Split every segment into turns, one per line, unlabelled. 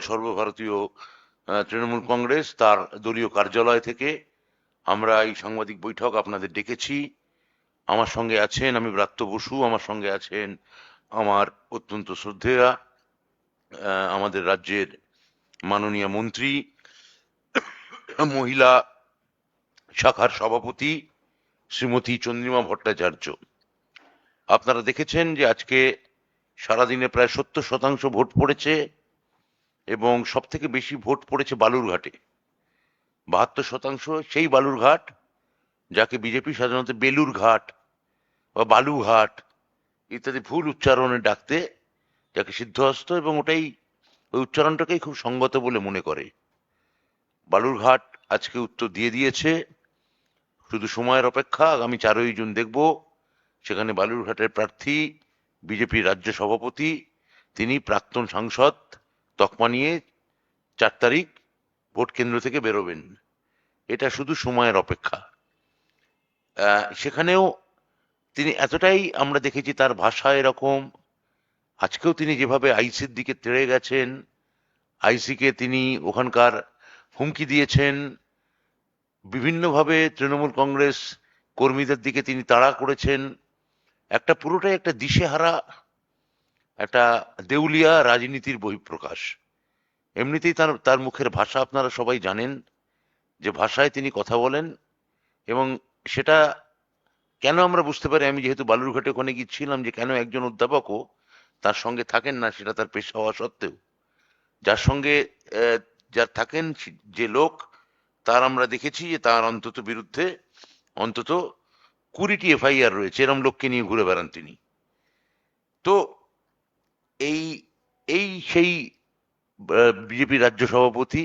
সর্বভারতীয় তৃণমূল কংগ্রেস তার দলীয় কার্যালয় থেকে আমরা এই সাংবাদিক বৈঠক আপনাদের ডেকেছি। আমার সঙ্গে আছেন আমি ব্রাত্য বসু, আমার সঙ্গে আছেন আমার অত্যন্ত শ্রদ্ধেয়া আমাদের রাজ্যের মাননীয় মন্ত্রী, মহিলা শাখার সভাপতি শ্রীমতী চন্দ্রিমা ভট্টাচার্য। আপনারা দেখেছেন যে আজকে সারাদিনে প্রায় সত্তর শতাংশ ভোট পড়েছে। এবং সব থেকে বেশি ভোট পড়েছে বালুরঘাটে। বাহাত্তর শতাংশ সেই বালুরঘাট, যাকে বিজেপি সাধারণত বেলুর ঘাট বা বালুঘাট ইত্যাদি ভুল উচ্চারণে ডাকতে, যাকে সিদ্ধহস্ত এবং ওটাই ওই উচ্চারণটাকেই খুব সঙ্গত বলে মনে করে। বালুরঘাট আজকে উত্তর দিয়ে দিয়েছে, শুধু সময়ের অপেক্ষা, আগামী চারই জুন দেখব। সেখানে বালুরঘাটের প্রার্থী, বিজেপির রাজ্য সভাপতি, তিনি প্রাক্তন সাংসদ তকমা নিয়ে চার তারিখ ভোট কেন্দ্র থেকে বেরোবেন। এটা শুধু সময়ের অপেক্ষা। সেখানেও তিনি এতটাই আমরা দেখেছি তার ভাষা এরকম। আজকেও তিনি যেভাবে আইসির দিকে তেড়ে গেছেন, আইসিকে তিনি ওখানকার হুমকি দিয়েছেন, বিভিন্নভাবে তৃণমূল কংগ্রেস কর্মীদের দিকে তিনি তাড়া করেছেন। একটা পুরোটাই একটা দিশেহারা একটা দেউলিয়া রাজনীতির বহিঃপ্রকাশ। এমনিতেই তার তার মুখের ভাষা আপনারা সবাই জানেন, যে ভাষায় তিনি কথা বলেন, এবং সেটা কেন আমরা বুঝতে পারি, আমি যেহেতু বালুরঘাটে ওখানে গিয়েছিলাম যে কেন একজন অধ্যাপকও তার সঙ্গে থাকেন না, সেটা তার পেশা হওয়া সত্ত্বেও। যার সঙ্গে যার থাকেন যে লোক, তার আমরা দেখেছি যে তার অন্তত বিরুদ্ধে অন্তত কুড়িটি এফআইআর রয়েছে, এরম লোককে নিয়ে ঘুরে বেড়ান তিনি। তো এই এই সেই বিজেপি রাজ্য সভাপতি,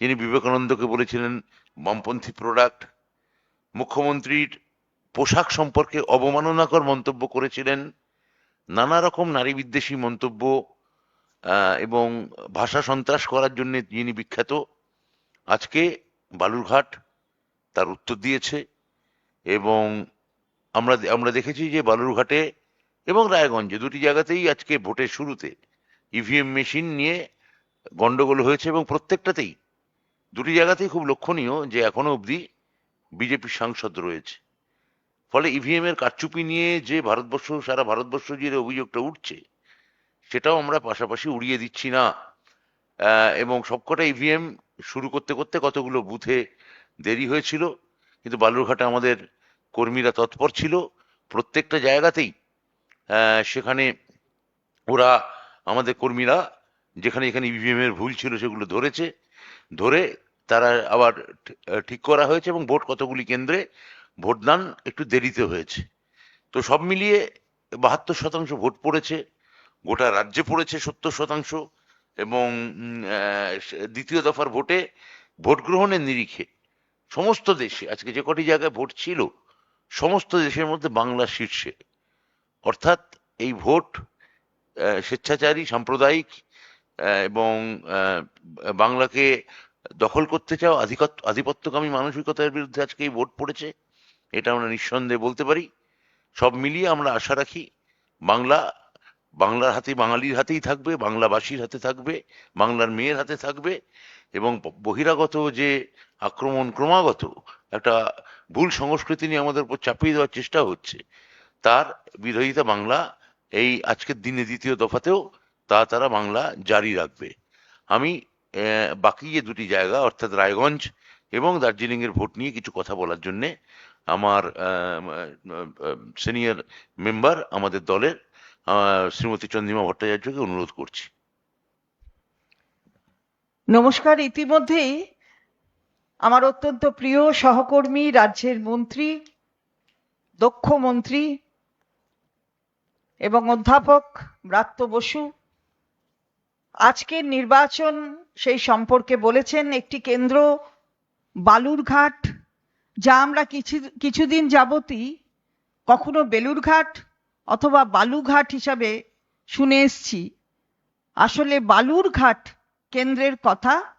যিনি বিবেকানন্দকে বলেছিলেন বামপন্থী প্রোডাক্ট মুখ্যমন্ত্রীর পোশাক সম্পর্কে অবমাননাকর মন্তব্য করেছিলেন, নানা রকম নারী বিদ্বেষী মন্তব্য এবং ভাষা সন্ত্রাস করার জন্য যিনি বিখ্যাত, আজকে বালুরঘাট তার উত্তর দিয়েছে, এবং আমরা আমরা দেখেছি যে বালুরঘাটে এবং রায়গঞ্জে দুটি জায়গাতেই আজকে ভোটের শুরুতে ইভিএম মেশিন নিয়ে গন্ডগোল হয়েছে এবং প্রত্যেকটাতেই দুটি জায়গাতেই খুব লক্ষণীয় যে এখনও অবধি বিজেপির সাংসদ রয়েছে। ফলে ইভিএম এর কারচুপি নিয়ে যে ভারতবর্ষ, সারা ভারতবর্ষ জুড়ে অভিযোগটা উঠছে, সেটাও আমরা পাশাপাশি উড়িয়ে দিচ্ছি না। এবং সবকটা ইভিএম শুরু করতে করতে কতগুলো বুথে দেরি হয়েছিল, কিন্তু বালুরঘাটে আমাদের কর্মীরা তৎপর ছিল। প্রত্যেকটা জায়গাতেই সেখানে ওরা আমাদের কর্মীরা যেখানে এখানে ইভিএম এর ভুল ছিল সেগুলো ধরেছে, ধরে তারা আবার ঠিক করা হয়েছে এবং ভোট কতগুলি কেন্দ্রে ভোটদান একটু দেরিতে হয়েছে। তো সব মিলিয়ে বাহাত্তর শতাংশ ভোট পড়েছে, গোটা রাজ্যে পড়েছে সত্তর শতাংশ এবং দ্বিতীয় দফার ভোটে ভোট গ্রহণের নিরিখে সমস্ত দেশে, আজকে যে কটি জায়গায় ভোট ছিল, সমস্ত দেশের মধ্যে বাংলা শীর্ষে। অর্থাৎ এই ভোট স্বেচ্ছাচারী, সাম্প্রদায়িক এবং বাংলাকে দখল করতে চাও আধিপত্য আধিপত্যকামী মানসিকতার বিরুদ্ধে আজকে এই ভোট পড়েছে, এটা আমরা নিঃসন্দেহে বলতে পারি। সব মিলিয়ে আমরা আশা রাখি বাংলা, বাংলার হাতে বাঙালির হাতেই থাকবে বাংলাভাষীর হাতে থাকবে, বাংলার মেয়ের হাতে থাকবে, এবং বহিরাগত যে আক্রমণ ক্রমাগত একটা ভুল সংস্কৃতি নিয়ে আমাদের উপর চাপিয়ে দেওয়ার চেষ্টা হচ্ছে তার বিরোধিতা বাংলা এই আজকের দিনে দ্বিতীয় দফাতেও তা তারা বাংলা জারি রাখবে। আমি বাকি যে দুটি জায়গা, অর্থাৎ রায়গঞ্জ এবং দার্জিলিং এর ভোট নিয়ে কিছু কথা বলার জন্য আমার সিনিয়র মেম্বার আমাদের দলের শ্রীমতী চন্দ্রিমা ভট্টাচার্যকে অনুরোধ করছি।
নমস্কার। ইতিমধ্যেই আমার অত্যন্ত প্রিয় সহকর্মী, রাজ্যের মন্ত্রী, দক্ষ মন্ত্রী এবং অধ্যাপক ব্রাত্য বসু আজকের নির্বাচন সেই সম্পর্কে বলেছেন, একটি কেন্দ্র বালুরঘাট, যা আমরা কিছু, কিছুদিন যাবতই কখনো বেলুরঘাট অথবা বালুঘাট হিসাবে শুনে এসছি। আসলে বালুরঘাট কেন্দ্রের কথা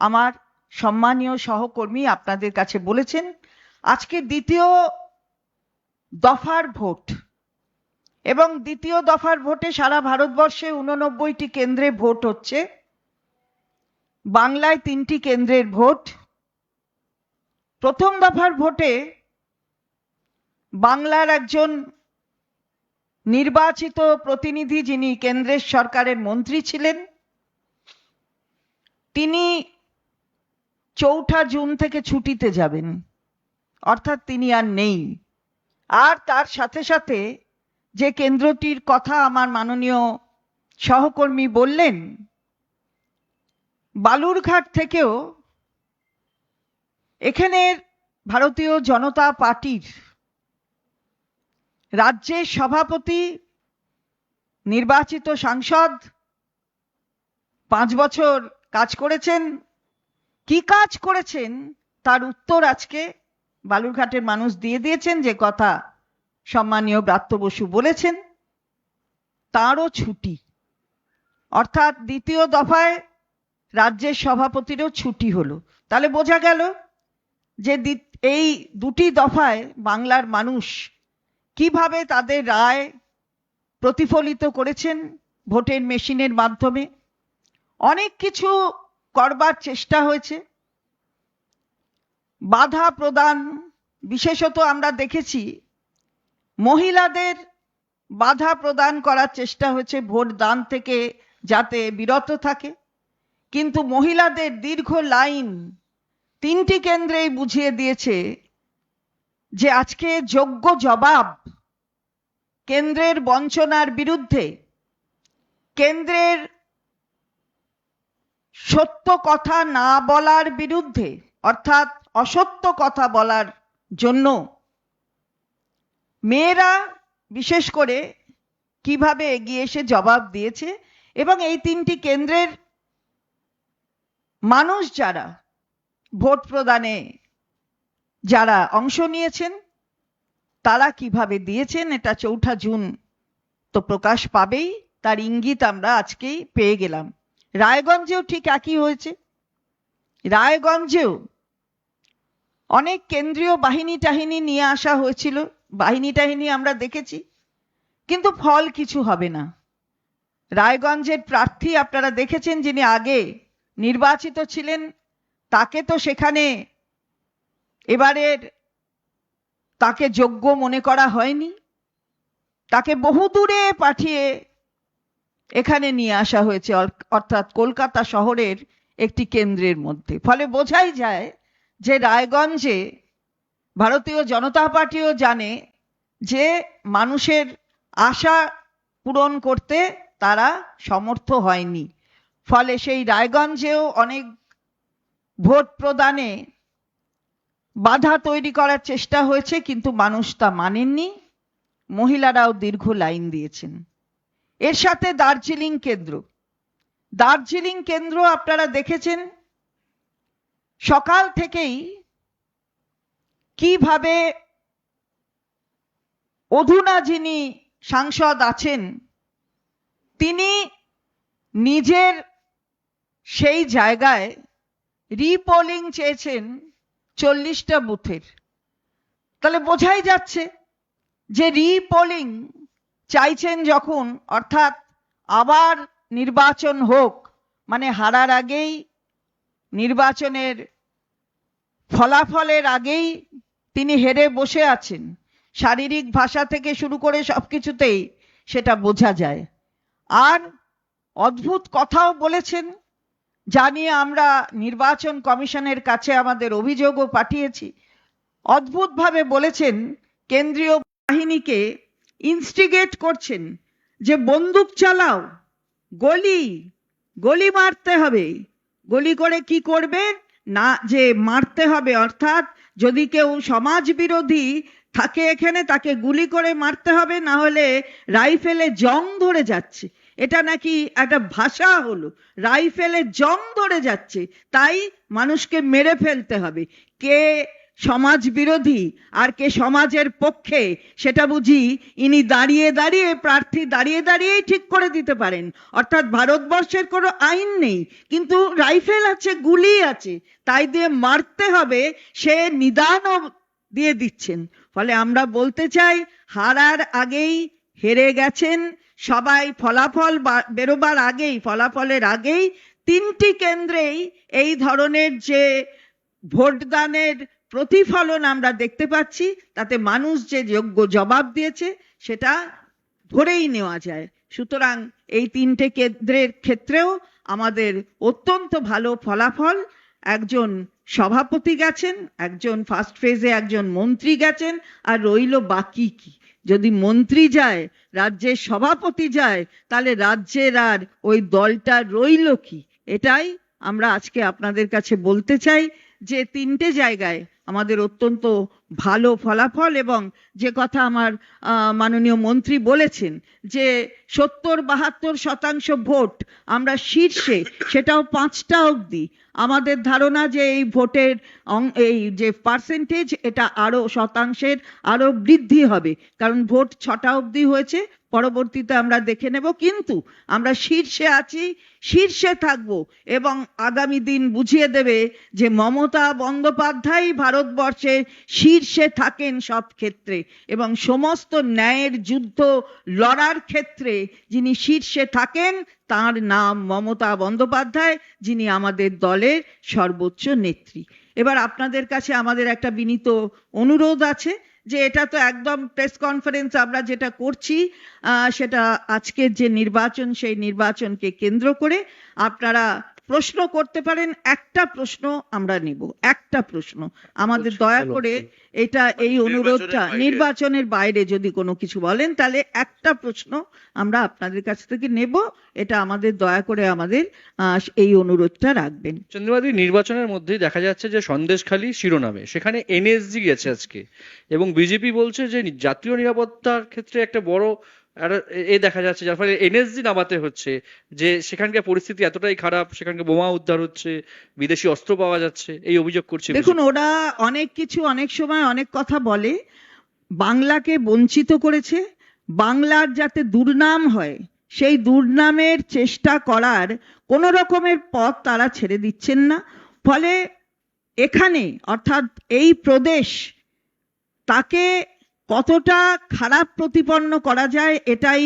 আমার সম্মানীয় সহকর্মী আপনাদের কাছে বলেছেন। আজকে দ্বিতীয় দফার ভোট। এবং দ্বিতীয় দফার ভোটে সারা ভারতবর্ষে উননব্বইটি কেন্দ্রে ভোট হচ্ছে। বাংলায় তিনটি কেন্দ্রের ভোট। প্রথম দফার ভোটে বাংলার একজন নির্বাচিত প্রতিনিধি যিনি কেন্দ্রের সরকারের মন্ত্রী ছিলেন, তিনি চৌঠা জুন থেকে ছুটিতে যাবেন। অর্থাৎ তিনি আর নেই। আর তার সাথে সাথে যে কেন্দ্রটির কথা আমার মাননীয় সহকর্মী বললেন, বালুরঘাট থেকেও এখানের ভারতীয় জনতা পার্টির রাজ্যের সভাপতি, নির্বাচিত সাংসদ পাঁচ বছর কাজ করেছেন। কি কাজ করেছেন? তার উত্তর আজকে বালুরঘাটের মানুষ দিয়ে দিয়েছেন যে কথা। সম্মানীয় ব্রাত্য বসু বলেছেন, তারও ছুটি। অর্থাৎ দ্বিতীয় দফায় রাজ্যের সভাপতিরও ছুটি হলো। তাহলে বোঝা গেল যে এই দুটি দফায় বাংলার মানুষ কীভাবে তাদের রায় প্রতিফলিত করেছেন ভোটের মেশিনের মাধ্যমে। অনেক কিছু করবার চেষ্টা হয়েছে। বাধা প্রদান, বিশেষত আমরা দেখেছি মহিলাদের বাধা প্রদান করার চেষ্টা হয়েছে ভোট দান থেকে যাতে বিরত থাকে। কিন্তু মহিলাদের দীর্ঘ লাইন তিনটি কেন্দ্রেই বুঝিয়ে দিয়েছে যে আজকে যোগ্য জবাব কেন্দ্রের বঞ্চনার বিরুদ্ধে। কেন্দ্রের সত্য কথা না বলার বিরুদ্ধে, অর্থাৎ অসত্য কথা বলার জন্য মেয়েরা বিশেষ করে কীভাবে এগিয়ে এসে জবাব দিয়েছে এবং এই তিনটি কেন্দ্রের মানুষ যারা ভোট প্রদানে যারা অংশ নিয়েছেন, তারা কীভাবে দিয়েছেন এটা চৌঠা জুন তো প্রকাশ পাবেই। তার ইঙ্গিত আমরা আজকেই পেয়ে গেলাম। রায়গঞ্জেও ঠিক একই হয়েছে। রায়গঞ্জেও অনেক কেন্দ্রীয় বাহিনী টাহিনী নিয়ে আসা হয়েছিল। বাহিনী টাহিনী আমরা দেখেছি, কিন্তু ফল কিছু হবে না। রায়গঞ্জের প্রার্থী আপনারা দেখেছেন যিনি আগে নির্বাচিত ছিলেন, তাকে তো সেখানে এবারের তাকে যোগ্য মনে করা হয়নি, তাকে বহু দূরে পাঠিয়ে এখানে নিয়ে আসা হয়েছে অর্থাৎ কলকাতা শহরের একটি কেন্দ্রের মধ্যে। ফলে বোঝাই যায় যে রায়গঞ্জে ভারতীয় জনতা পার্টিও জানে যে মানুষের আশা পূরণ করতে তারা সমর্থ হয়নি। ফলে সেই রায়গঞ্জেও অনেক ভোট প্রদানে বাধা তৈরি করার চেষ্টা হয়েছে, কিন্তু মানুষ তা মানেননি। মহিলারাও দীর্ঘ লাইন দিয়েছেন। এর সাথে দার্জিলিং কেন্দ্র। দার্জিলিং কেন্দ্র আপনারা দেখেছেন, সকাল থেকেই কীভাবে অধুনা যিনি সাংসদ আছেন, তিনি নিজের সেই জায়গায় রিপোলিং চেয়েছেন চল্লিশটা বুথের। তাহলে বোঝাই যাচ্ছে যে রিপোলিং চাইছেন যখন, অর্থাৎ আবার নির্বাচন হোক মানে হারার আগেই, নির্বাচনের ফলাফলের আগেই তিনি হেরে বসে আছেন। শারীরিক ভাষা থেকে শুরু করে সবকিছুতেই সেটা বোঝা যায়। আর অদ্ভুত কথাও বলেছেন যা নিয়ে আমরা নির্বাচন কমিশনের কাছে আমাদের অভিযোগও পাঠিয়েছি। অদ্ভুতভাবে বলেছেন, কেন্দ্রীয় বাহিনীকে ইনস্টিগেট করছেন যে বন্দুক চালাও, গলি গলি মারতে হবে। গলি করে কি করবে? না, যে মারতে হবে, অর্থাৎ যদি কেউ সমাজ বিরোধী থাকে এখানে, তাকে গুলি করে মারতে হবে, না হলে রাইফেলে জং ধরে যাচ্ছে। এটা নাকি একটা ভাষা হলো। রাইফেলে জং ধরে যাচ্ছে, তাই মানুষকে মেরে ফেলতে হবে। কে সমাজ বিরোধী আর কে সমাজের পক্ষে সেটা বুঝি ইনি দাঁড়িয়ে দাঁড়িয়ে প্রার্থী দাঁড়িয়ে দাঁড়িয়েই ঠিক করে দিতে পারেন। অর্থাৎ ভারতবর্ষের কোনো আইন নেই, কিন্তু রাইফেল আছে, গুলি আছে, তাই দিয়ে মারতে হবে, সে নিদানও দিয়ে দিচ্ছেন। ফলে আমরা বলতে চাই, হারার আগেই হেরে গেছেন, সবাই ফলাফল বেরোবার আগেই, ফলাফলের আগেই তিনটি কেন্দ্রেই এই ধরনের যে ভোটদানের প্রতিফলন আমরা দেখতে পাচ্ছি, তাতে মানুষ যে যোগ্য জবাব দিয়েছে, সেটা ধরেই নেওয়া যায়। সুতরাং এই তিনটে কেন্দ্রের ক্ষেত্রেও আমাদের অত্যন্ত ভালো ফলাফল। একজন সভাপতি গেছেন, একজন ফার্স্ট ফেজে একজন মন্ত্রী গেছেন, আর রইল বাকি কি? যদি মন্ত্রী যায়, রাজ্যের সভাপতি যায়, তাহলে রাজ্যের আর ওই দলটা রইল কি? এটাই আমরা আজকে আপনাদের কাছে বলতে চাই। যে তিনটে জায়গায় আমাদের অত্যন্ত ভালো ফলাফল এবং যে কথা আমার মাননীয় মন্ত্রী বলেছেন যে সত্তর বাহাত্তর শতাংশ ভোট আমরা শীর্ষে, সেটাও পাঁচটা অবধি। আমাদের ধারণা যে এই ভোটের এই যে পার্সেন্টেজ এটা আরও শতাংশের আরও বৃদ্ধি হবে। কারণ ভোট ছটা অবধি হয়েছে পরবর্তীতে আমরা দেখে নেব, কিন্তু আমরা শীর্ষে আছি, শীর্ষে থাকব এবং আগামী দিন বুঝিয়ে দেবে যে মমতা বন্দ্যোপাধ্যায় ভারতবর্ষে শীর্ষে থাকেন সব ক্ষেত্রে এবং সমস্ত ন্যায়ের যুদ্ধ লড়ার ক্ষেত্রে যিনি শীর্ষে থাকেন, তার নাম মমতা বন্দ্যোপাধ্যায়, যিনি আমাদের দলের সর্বোচ্চ নেত্রী। এবার আপনাদের কাছে আমাদের একটা বিনীত অনুরোধ আছে। যে এটা তো একদম প্রেস কনফারেন্স আমরা যেটা করছি আহ, সেটা আজকের যে নির্বাচন সেই নির্বাচনকে কেন্দ্র করে আপনারা প্রশ্ন করতে পারেন একটা প্রশ্ন আমরা নিব একটা প্রশ্ন। আমাদের দয়া করে এটা এই অনুরোধটা
নির্বাচনের বাইরে।
যদি কোনো কিছু বলেন তাহলে একটা প্রশ্ন আমরা আপনাদের কাছ থেকে নেব এটা আমাদের দয়া করে আমাদের এই অনুরোধটা রাখবেন
চন্দ্রবাদী নির্বাচনের মধ্যে দেখা যাচ্ছে যে সন্দেশখালী শিরোনামে সেখানে এনএসজি গেছে আজকে এবং বিজেপি বলছে যে জাতীয় নিরাপত্তার ক্ষেত্রে একটা বড় এ দেখা যাচ্ছে, যার ফলে এনএসজি নামাতে হচ্ছে, যে সেখানকার পরিস্থিতি এতটাই খারাপ, সেখানকার বোমা উদ্ধার হচ্ছে, বিদেশি অস্ত্র পাওয়া যাচ্ছে, এই অভিযোগ করছে
দেখুন, ওরা অনেক কিছু, অনেক সময় অনেক কথা বলে, বাংলাকে বঞ্চিত করেছে, বাংলার যাতে দুর্নাম হয়, সেই দুর্নামের চেষ্টা করার কোন রকমের পথ তারা ছেড়ে দিচ্ছেন না, ফলে এখানে, অর্থাৎ এই প্রদেশ, তাকে কতটা খারাপ প্রতিপন্ন করা যায় এটাই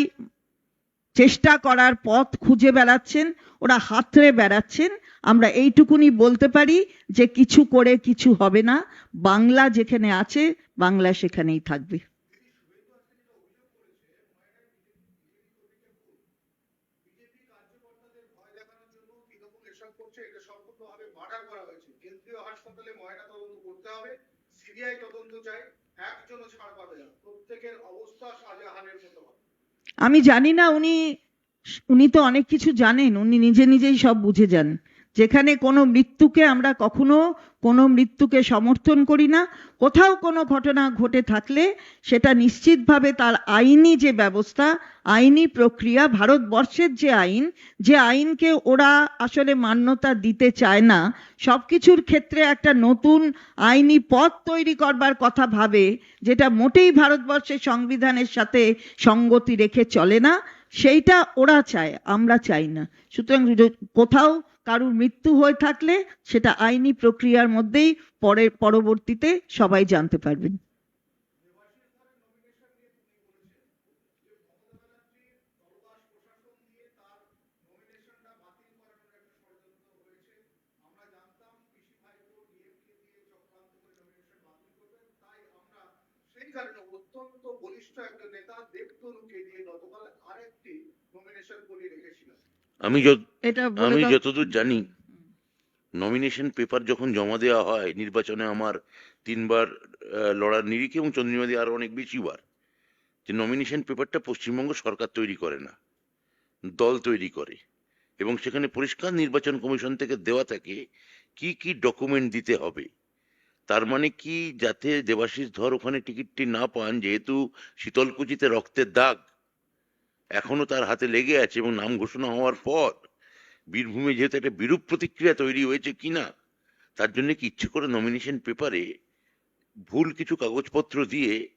চেষ্টা করার পথ খুঁজে বেড়াচ্ছেন, ওরা হাতড়ে বেড়াচ্ছেন। আমরা এইটুকুনি বলতে পারি যে কিছু করে কিছু হবে না। বাংলা যেখানে আছে, বাংলা সেখানেই থাকবে।
কেন্দ্রীয় হাসপাতালে ময়না তদন্ত করতে হবে, সিবিআই তদন্ত
আমি জানি না, উনি উনি তো অনেক কিছু জানেন, উনি নিজে নিজেই সব বুঝে যান। যেখানে কোনো মৃত্যুকে আমরা কখনো কোনো মৃত্যুকে সমর্থন করি না, কোথাও কোনো ঘটনা ঘটে থাকলে সেটা নিশ্চিতভাবে তার আইনি যে ব্যবস্থা, আইনি প্রক্রিয়া, ভারতবর্ষের যে আইন, যে আইনকে ওরা আসলে মান্যতা দিতে চায় না, সবকিছুর ক্ষেত্রে একটা নতুন আইনি পথ তৈরি করবার কথা ভাবে, যেটা মোটেই ভারতবর্ষের সংবিধানের সাথে সঙ্গতি রেখে চলে না, সেইটা ওরা চায়, আমরা চাই না। সুতরাং কোথাও কারুর মৃত্যু হয়ে থাকলে সেটা আইনি প্রক্রিয়ার মধ্যেই পরে পরবর্তীতে সবাই জানতে পারবেন।
অত্যন্ত বলিষ্ঠ একটা নেতা দেবতনুকে দিয়ে গতকাল আরেকটি নমিনেশন করিয়ে রেখেছিলেন
আমি আমি যতদূর জানি নমিনেশন পেপার যখন জমা দেওয়া হয় নির্বাচনে আমার তিনবার লড়ার নিরিখে এবং চন্দ্রিমাদি আরও অনেক বেশিবার যে নমিনেশন পেপারটা পশ্চিমবঙ্গ সরকার তৈরি করে না দল তৈরি করে এবং সেখানে পরিষ্কার নির্বাচন কমিশন থেকে দেওয়া থাকে কি কি ডকুমেন্ট দিতে হবে। তার মানে কি যাতে দেবাশিস ধর ওখানে টিকিটটি না পান যেহেতু শীতলকুচিতে রক্তের দাগ এখনও তার হাতে লেগে আছে এবং নাম ঘোষণা হওয়ার পর বীরভূমে যেহেতু একটা বিরূপ প্রতিক্রিয়া তৈরি হয়েছে কিনা, তার জন্য কি ইচ্ছে করে নমিনেশন পেপারে ভুল কিছু কাগজপত্র দিয়ে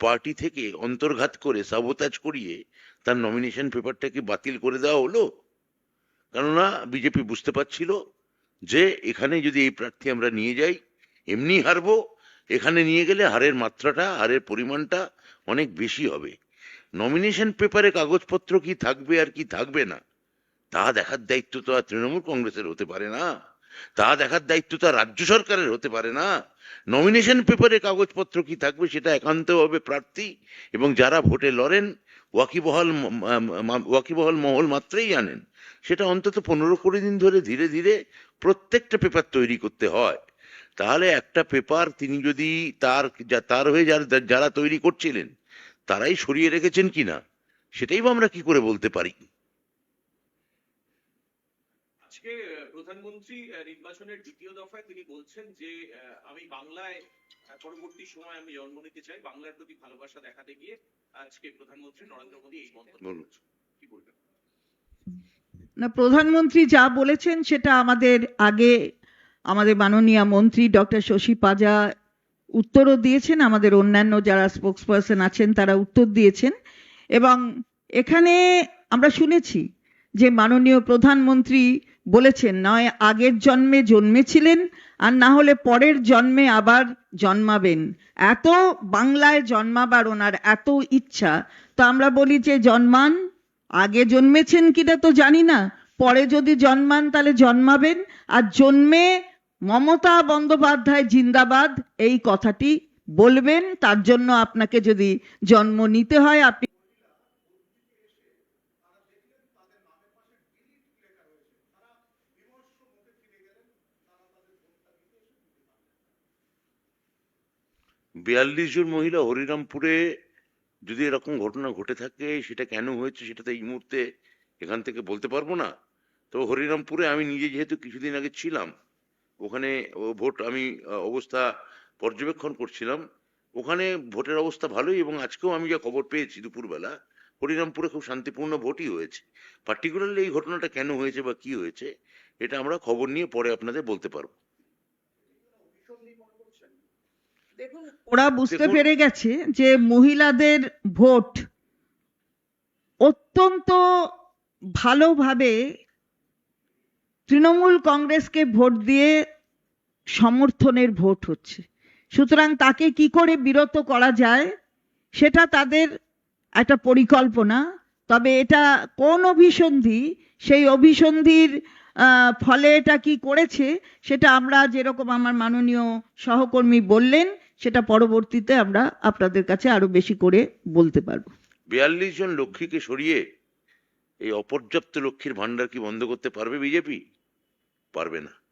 পার্টি থেকে অন্তর্ঘাত করে সাবোতাজ করিয়ে তার নমিনেশন পেপারটাকে বাতিল করে দেওয়া হলো? কেননা বিজেপি বুঝতে পারছিল যে এখানে যদি এই প্রার্থী আমরা নিয়ে যাই, এমনি হারবো, এখানে নিয়ে গেলে হারের মাত্রাটা, হারের পরিমাণটা অনেক বেশি হবে। নমিনেশন পেপারে কাগজপত্র কি থাকবে আর কি থাকবে না? তা দেখার দায়িত্ব তো আর তৃণমূল কংগ্রেসের হতে পারে না। তা দেখার দায়িত্ব তো রাজ্য সরকারের হতে পারে না। নমিনেশন পেপারে কাগজপত্র কি থাকবে সেটা একান্ত হবে প্রার্থী এবং যারা ভোটে লড়েন, ওয়াকিবহল ম- মহল মাত্রেই জানেন সেটা অন্তত পনেরো কুড়ি দিন ধরে ধীরে ধীরে প্রত্যেকটা পেপার তৈরি করতে হয়। তাহলে একটা পেপার তিনি যদি তার তার হয়ে যারা যারা তৈরি করছিলেন তারাই সরিয়ে রেখেছেন কিনা সেটাই বা আমরা কি করে বলতে পারি?
আজকে প্রধানমন্ত্রী নির্বাচনের দ্বিতীয় দফায় তিনি বলছেন যে আমি বাংলায় পরবর্তী সময় আমি জন্ম নিতে চাই বাংলার প্রতি ভালোবাসা দেখাতে গিয়ে আজকে প্রধানমন্ত্রী নরেন্দ্র মোদী এই মন্তব্য কি বলবেন?
না প্রধানমন্ত্রী যা বলেছেন সেটা আমাদের আগে আমাদের মাননীয় মন্ত্রী ডক্টর শশী পাজা উত্তরও দিয়েছেন, আমাদের অন্যান্য যারা স্পোক্স পার্সন আছেন তারা উত্তর দিয়েছেন। এবং এখানে আমরা শুনেছি যে মাননীয় প্রধানমন্ত্রী বলেছেন, নয় আগের জন্মে জন্মেছিলেন আর না হলে পরের জন্মে আবার জন্মাবেন। এত বাংলায় জন্মাবার ওনার এত ইচ্ছা। তো আমরা বলি যে জন্মান, আগে জন্মেছেন কিনা তো জানি না। পরে যদি জন্মান তাহলে জন্মাবেন। আর জন্মে মমতা বন্দ্যোপাধ্যায় জিন্দাবাদ, এই কথাটি বলবেন। তার জন্য আপনাকে যদি জন্ম নিতে হয়, আপনি
বিয়াল্লিশ জন মহিলা হরিরামপুরে যদি এরকম ঘটনা ঘটে থাকে, সেটা কেন হয়েছে সেটা তো এই মুহূর্তে এখান থেকে বলতে পারব না। তো হরিরামপুরে আমি নিজে যেহেতু কিছুদিন আগে ছিলাম ওখানে ও ভোট আমি অবস্থা পর্যবেক্ষণ করছিলাম। ওখানে ভোটের অবস্থা ভালোই এবং আজকেও আমি যা খবর পেয়েছি দুপুরবেলা হরিরামপুরে খুব শান্তিপূর্ণ ভোটই হয়েছে। পার্টিকুলারলি এই ঘটনাটা কেন হয়েছে বা কি হয়েছে এটা আমরা খবর নিয়ে পরে আপনাদের বলতে পারব।
ওরা বুঝতে পেরে গেছে যে মহিলাদের ভোট অত্যন্ত ভালোভাবে তৃণমূল কংগ্রেসকে ভোট দিয়ে সমর্থনের ভোট হচ্ছে। সুতরাং তাকে কি করে বিরত করা যায়, সেটা তাদের একটা পরিকল্পনা। তবে এটা কোন অভিসন্ধি, সেই অভিসন্ধির ফলে এটা কি করেছে, সেটা আমরা যেরকম আমার মাননীয় সহকর্মী বললেন, সেটা পরবর্তীতে আমরা আপনাদের কাছে আরও বেশি করে বলতে পারব।
বিয়াল্লিশ জন লক্ষ্মীকে সরিয়ে এই অপর্যাপ্ত লক্ষ্মীর ভান্ডার কি বন্ধ করতে পারবে বিজেপি? পারবে না।